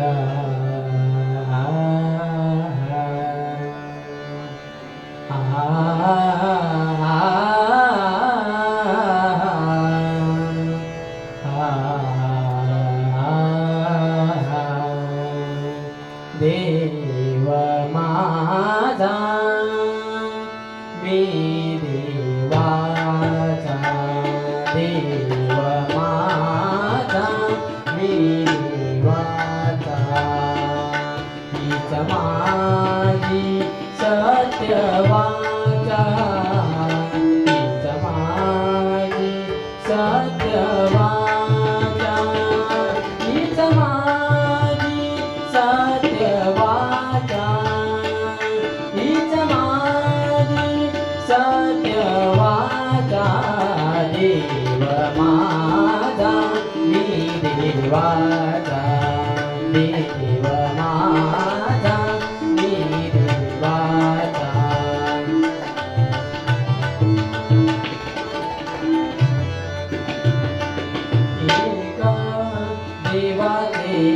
할렐루야.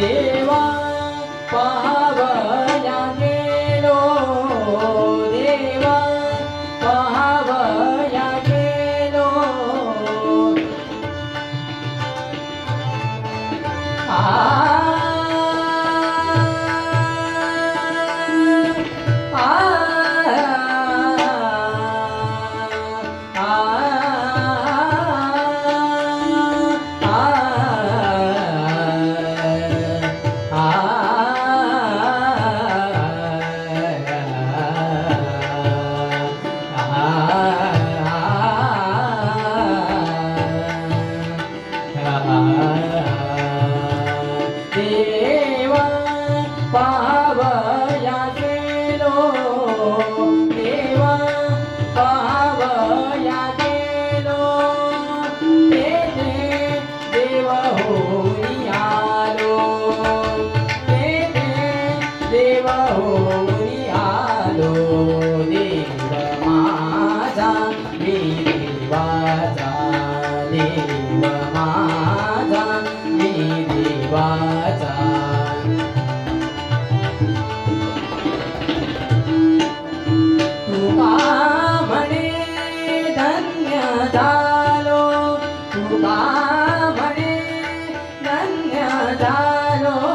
では。देवा पावया गेलो देवा पावया गेलो तेथे देव होऊन आलो तेथे देव होऊन आलो देव माझा मी देवाचा देवा धन्य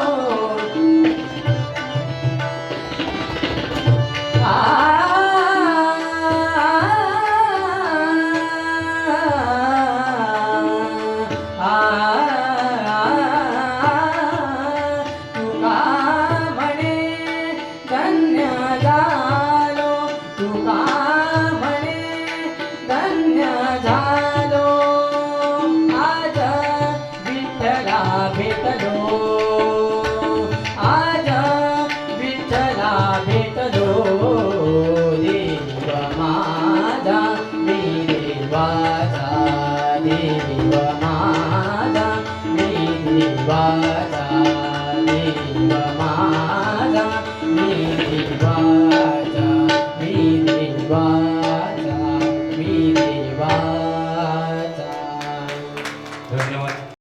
Nidhi Vanada, Nidhi